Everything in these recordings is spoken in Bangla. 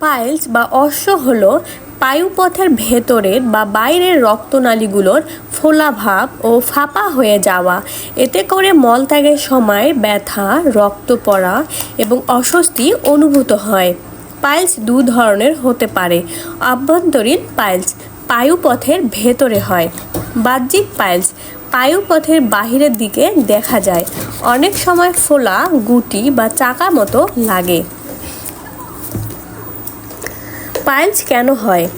পাইলস বা অশ্ব হল পায়ুপথের ভেতরের বা বাইরের রক্তনালীগুলোর ফোলাভাব ও ফাঁপা হয়ে যাওয়া। এতে করে মলত্যাগের সময় ব্যথা রক্ত পড়া এবং অস্বস্তি অনুভূত হয়। পাইলস দু ধরনের হতে পারে। আভ্যন্তরীণ পাইলস পায়ুপথের ভেতরে হয়। বাহ্যিক পাইলস পায়ুপথের বাহিরের দিকে দেখা যায়। অনেক সময় ফোলা, গুটি বা চাকা মতো লাগে। পাইলস কেন হয়?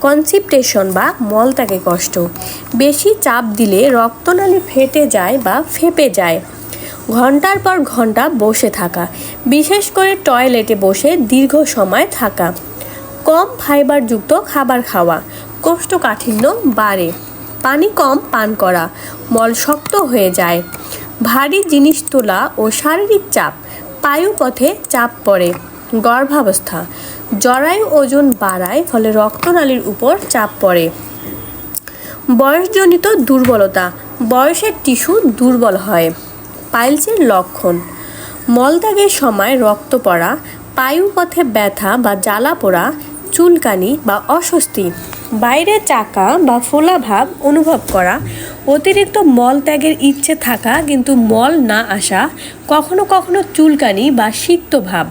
কনসিপটেশন বা মলত্যাগে কষ্ট। বেশি চাপ দিলে রক্তনালী ফেটে যায় বা ফেপে যায়। ঘণ্টার পর ঘণ্টা বসে থাকা। বিশেষ করে টয়লেটে বসে দীর্ঘ সময় থাকা। কম ফাইবারযুক্ত খাবার খাওয়া। কোষ্ঠকাঠিন্য বাড়ে। পানি কম পান করা। মল শক্ত হয়ে যায়। ভারী জিনিস তোলা ও শারীরিক চাপ। পায়ুপথে চাপ পড়ে। গর্ভাবস্থা। জরায়ু ওজন বাড়ায় ফলে রক্তনালীর উপর চাপ পড়ে। বয়সজনিত দুর্বলতা। বয়সের টিস্যু দুর্বল হয়। পাইলসের লক্ষণ। মলত্যাগের সময় রক্ত পড়া, পায়ুপথে ব্যথা বা জ্বালা পোড়া, চুলকানি বা অস্বস্তি, বাইরে চাকা বা ফোলাভাব অনুভব করা, অতিরিক্ত মল ত্যাগের ইচ্ছে থাকা কিন্তু মল না আসা, কখনো কখনো চুলকানি বা সিক্ত ভাব।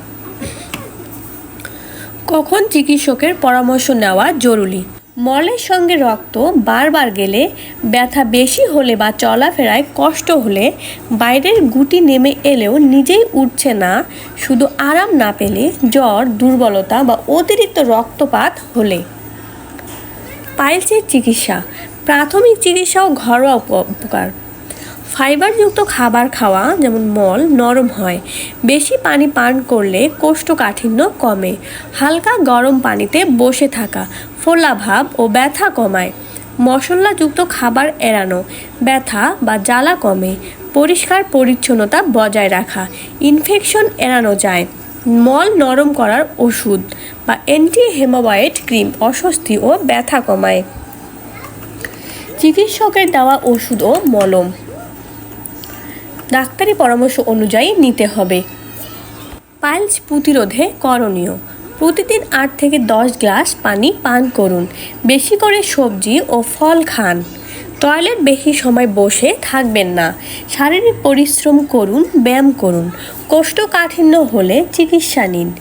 কখন চিকিৎসকের পরামর্শ নেওয়া জরুরি? মলের সঙ্গে রক্ত বারবার গেলে ব্যথা বেশি হলে বা চলাফেরায় কষ্ট হলে বাইরের গুটি নেমে এলেও নিজেই উঠছে না, শুধু আরাম না পেলে জ্বর, দুর্বলতা বা অতিরিক্ত রক্তপাত হলে। পাইলসের চিকিৎসা, প্রাথমিক চিকিৎসাও ঘরোয়া উপকার। ফাইবারযুক্ত খাবার খাওয়া, যেমন মল, নরম হয়। বেশি পানি পান করলে কোষ্ঠকাঠিন্য কমে। হালকা গরম পানিতে বসে থাকা ফোলাভাব ও ব্যথা কমায়। মশলাযুক্ত খাবার এড়ানো, ব্যথা বা জ্বালা কমে। পরিষ্কার পরিচ্ছন্নতা বজায় রাখা, ইনফেকশন এড়ানো যায়। মল নরম করার ওষুধ বা অ্যান্টি হেমোবায়েট ক্রিম অস্বস্তি ও ব্যথা কমায়। চিকিৎসকের দেওয়া ওষুধ ও মলম। ডাক্তারি পরামর্শ অনুযায়ী নিতে হবে। পাইলস প্রতিরোধে করণীয়। প্রতিদিন আট থেকে দশ গ্লাস পানি পান করুন। বেশি করে সবজি ও ফল খান। টয়লেট বেশি সময় বসে থাকবেন না। শারীরিক পরিশ্রম করুন, ব্যায়াম করুন। কোষ্ঠকাঠিন্য হলে চিকিৎসা নিন।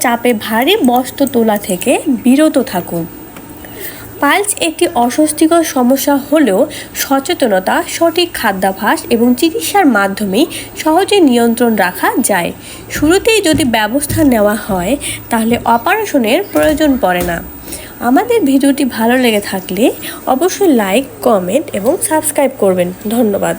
চাপে ভারী বস্ত্র তোলা থেকে বিরত থাকুন। পাইলস একটি অস্বস্তিকর সমস্যা হলেও সচেতনতা, সঠিক খাদ্যাভাস এবং চিকিৎসার মাধ্যমে সহজে নিয়ন্ত্রণ রাখা যায়। শুরুতেই যদি ব্যবস্থা নেওয়া হয়, তাহলে অপারেশনের প্রয়োজন পড়ে না। আমাদের ভিডিওটি ভালো লেগে থাকলে অবশ্যই লাইক, কমেন্ট এবং সাবস্ক্রাইব করবেন। ধন্যবাদ।